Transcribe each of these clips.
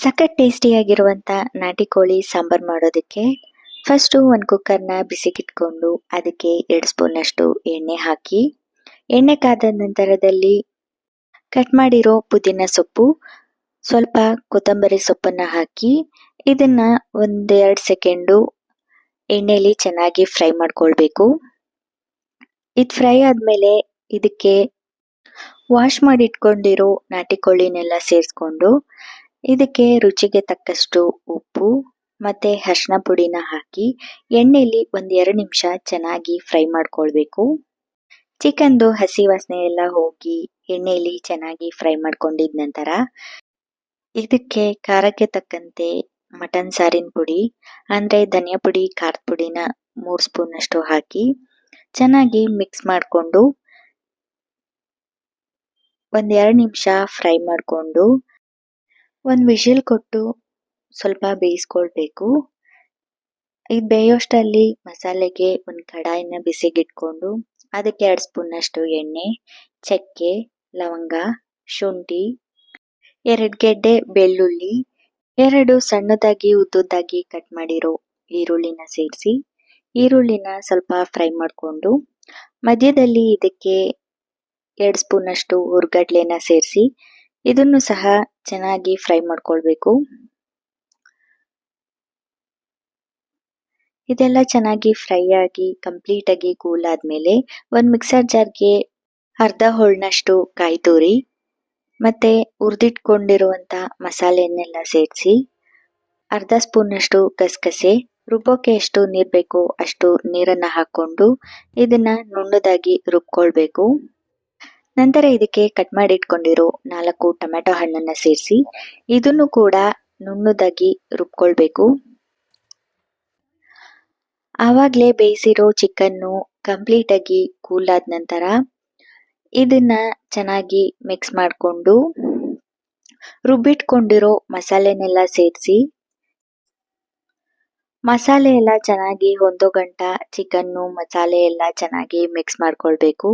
ಸಖತ್ ಟೇಸ್ಟಿಯಾಗಿರುವಂಥ ನಾಟಿ ಕೋಳಿ ಸಾಂಬಾರ್ ಮಾಡೋದಕ್ಕೆ ಫಸ್ಟು ಒಂದು ಕುಕ್ಕರ್ನ ಬಿಸಿಗಿಟ್ಕೊಂಡು ಅದಕ್ಕೆ ಎರಡು ಸ್ಪೂನಷ್ಟು ಎಣ್ಣೆ ಹಾಕಿ, ಎಣ್ಣೆ ಕಾದ ನಂತರದಲ್ಲಿ ಕಟ್ ಮಾಡಿರೋ ಪುದೀನ ಸೊಪ್ಪು, ಸ್ವಲ್ಪ ಕೊತ್ತಂಬರಿ ಸೊಪ್ಪನ್ನು ಹಾಕಿ ಇದನ್ನ ಒಂದೆರಡು ಸೆಕೆಂಡು ಎಣ್ಣೆಲಿ ಚೆನ್ನಾಗಿ ಫ್ರೈ ಮಾಡ್ಕೊಳ್ಬೇಕು. ಇದು ಫ್ರೈ ಆದಮೇಲೆ ಇದಕ್ಕೆ ವಾಶ್ ಮಾಡಿ ಇಟ್ಕೊಂಡಿರೋ ನಾಟಿ ಕೋಳಿನೆಲ್ಲ ಸೇರಿಸ್ಕೊಂಡು ಇದಕ್ಕೆ ರುಚಿಗೆ ತಕ್ಕಷ್ಟು ಉಪ್ಪು ಮತ್ತೆ ಅರಿಶಿನ ಪುಡಿನ ಹಾಕಿ ಎಣ್ಣೆಯಲ್ಲಿ ಒಂದ್ ಎರಡು ನಿಮಿಷ ಚೆನ್ನಾಗಿ ಫ್ರೈ ಮಾಡ್ಕೊಳ್ಬೇಕು. ಚಿಕನ್ದು ಹಸಿ ವಾಸನೆ ಎಲ್ಲ ಹೋಗಿ ಎಣ್ಣೆಯಲ್ಲಿ ಚೆನ್ನಾಗಿ ಫ್ರೈ ಮಾಡ್ಕೊಂಡಿದ ನಂತರ ಇದಕ್ಕೆ ಖಾರಕ್ಕೆ ತಕ್ಕಂತೆ ಮಟನ್ ಸಾರಿನ ಪುಡಿ, ಅಂದ್ರೆ ಧನಿಯಾ ಪುಡಿ, ಖಾರದ ಪುಡಿನ ಮೂರು ಸ್ಪೂನ್ ಅಷ್ಟು ಹಾಕಿ ಚೆನ್ನಾಗಿ ಮಿಕ್ಸ್ ಮಾಡಿಕೊಂಡು ಒಂದ್ ಎರಡು ನಿಮಿಷ ಫ್ರೈ ಮಾಡಿಕೊಂಡು ಒಂದು ವಿಷಲ್ ಕೊಟ್ಟು ಸ್ವಲ್ಪ ಬೇಯಿಸ್ಕೊಳ್ಬೇಕು. ಇದು ಬೇಯೋಷ್ಟಲ್ಲಿ ಮಸಾಲೆಗೆ ಒಂದು ಕಡಾಯಿನ ಬಿಸಿಗಿಟ್ಕೊಂಡು ಅದಕ್ಕೆ ಎರಡು ಸ್ಪೂನ್ ಅಷ್ಟು ಎಣ್ಣೆ, ಚಕ್ಕೆ, ಲವಂಗ, ಶುಂಠಿ, ಎರಡು ಗೆಡ್ಡೆ ಬೆಳ್ಳುಳ್ಳಿ, ಎರಡು ಸಣ್ಣದಾಗಿ ಉದ್ದುದ್ದಾಗಿ ಕಟ್ ಮಾಡಿರೋ ಈರುಳ್ಳಿನ ಸೇರಿಸಿ, ಈರುಳ್ಳಿನ ಸ್ವಲ್ಪ ಫ್ರೈ ಮಾಡಿಕೊಂಡು ಮಧ್ಯದಲ್ಲಿ ಇದಕ್ಕೆ ಎರಡು ಸ್ಪೂನ್ ಅಷ್ಟು ಹುರ್ಗಡ್ಲೆನ ಸೇರಿಸಿ, ಇದನ್ನು ಸಹ ಚೆನ್ನಾಗಿ ಫ್ರೈ ಮಾಡ್ಕೊಳ್ಬೇಕು. ಇದೆಲ್ಲ ಚೆನ್ನಾಗಿ ಫ್ರೈ ಆಗಿ ಕಂಪ್ಲೀಟ್ ಆಗಿ ಕೂಲ್ ಆದ್ಮೇಲೆ ಒಂದು ಮಿಕ್ಸರ್ ಜಾರ್ಗೆ ಅರ್ಧ ಹೋಳ್ನಷ್ಟು ಕಾಯಿ ತುರಿ, ಮತ್ತೆ ಹುರಿದಿಟ್ಕೊಂಡಿರುವಂತ ಮಸಾಲೆಯನ್ನೆಲ್ಲ ಸೇರಿಸಿ ಅರ್ಧ ಸ್ಪೂನ್ ಅಷ್ಟು ಗಸಗಸೆ, ರುಬ್ಬೋಕೆ ಎಷ್ಟು ನೀರ್ ಬೇಕೋ ಅಷ್ಟು ನೀರನ್ನ ಹಾಕೊಂಡು ಇದನ್ನ ನುಣ್ಣದಾಗಿ ರುಬ್ಕೊಳ್ಬೇಕು. ನಂತರ ಇದಕ್ಕೆ ಕಟ್ ಮಾಡಿ ಇಟ್ಕೊಂಡಿರೋ ನಾಲ್ಕು ಟೊಮೆಟೊ ಹಣ್ಣನ್ನ ಸೇರಿಸಿ, ಇದನ್ನು ಕೂಡ ನುಣ್ಣದಾಗಿ ರುಬ್ಕೊಳ್ಬೇಕು. ಆವಾಗಲೇ ಬೇಯಿಸಿರೋ ಚಿಕನ್ನು ಕಂಪ್ಲೀಟ್ ಆಗಿ ಕೂಲ್ ಆದ ನಂತರ ಇದನ್ನ ಚೆನ್ನಾಗಿ ಮಿಕ್ಸ್ ಮಾಡಿಕೊಂಡು ರುಬ್ಬಿಟ್ಕೊಂಡಿರೋ ಮಸಾಲೆನೆಲ್ಲ ಸೇರಿಸಿ, ಮಸಾಲೆ ಎಲ್ಲ ಚೆನ್ನಾಗಿ ಒಂದು ಗಂಟ ಚಿಕನ್ನು ಮಸಾಲೆ ಎಲ್ಲ ಚೆನ್ನಾಗಿ ಮಿಕ್ಸ್ ಮಾಡ್ಕೊಳ್ಬೇಕು.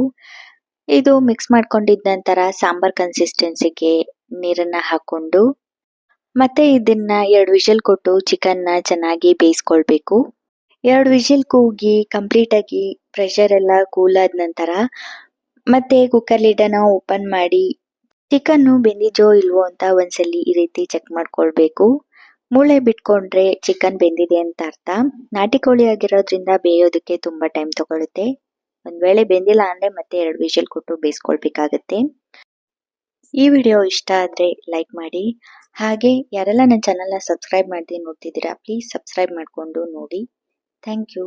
ಇದು ಮಿಕ್ಸ್ ಮಾಡ್ಕೊಂಡಿದ ನಂತರ ಸಾಂಬಾರ್ ಕನ್ಸಿಸ್ಟೆನ್ಸಿಗೆ ನೀರನ್ನ ಹಾಕೊಂಡು ಮತ್ತೆ ಇದನ್ನ ಎರಡು ವಿಷಲ್ ಕೊಟ್ಟು ಚಿಕನ್ನ ಚೆನ್ನಾಗಿ ಬೇಯಿಸ್ಕೊಳ್ಬೇಕು. ಎರಡು ವಿಷಲ್ ಕೂಗಿ ಕಂಪ್ಲೀಟ್ ಆಗಿ ಪ್ರೆಷರ್ ಎಲ್ಲ ಕೂಲ್ ಆದ ನಂತರ, ಮತ್ತೆ ಕುಕ್ಕರ್ ಲಿಡನ್ನ ಓಪನ್ ಮಾಡಿ ಚಿಕನ್ನು ಬೆಂದಿದೋ ಇಲ್ವೋ ಅಂತ ಒಂದ್ಸಲಿ ಈ ರೀತಿ ಚೆಕ್ ಮಾಡ್ಕೊಳ್ಬೇಕು. ಮೂಳೆ ಬಿಟ್ಕೊಂಡ್ರೆ ಚಿಕನ್ ಬೆಂದಿದೆ ಅಂತ ಅರ್ಥ. ನಾಟಿ ಕೋಳಿ ಆಗಿರೋದ್ರಿಂದ ಬೇಯೋದಕ್ಕೆ ತುಂಬಾ ಟೈಮ್ ತಗೊಳುತ್ತೆ. ಒಂದ್ ವೇಳೆ ಬೆಂದಿಲ್ಲ ಅಂದ್ರೆ ಮತ್ತೆ ಎರಡು ವಿಷಲ್ ಕೊಟ್ಟು ಬೇಯಿಸ್ಕೊಳ್ಬೇಕಾಗತ್ತೆ. ಈ ವಿಡಿಯೋ ಇಷ್ಟ ಆದ್ರೆ ಲೈಕ್ ಮಾಡಿ. ಹಾಗೆ ಯಾರೆಲ್ಲ ನನ್ನ ಚಾನಲ್ನ ಸಬ್ಸ್ಕ್ರೈಬ್ ಮಾಡದೆ ನೋಡ್ತಿದ್ದೀರಾ, ಪ್ಲೀಸ್ ಸಬ್ಸ್ಕ್ರೈಬ್ ಮಾಡಿಕೊಂಡು ನೋಡಿ. Thank you.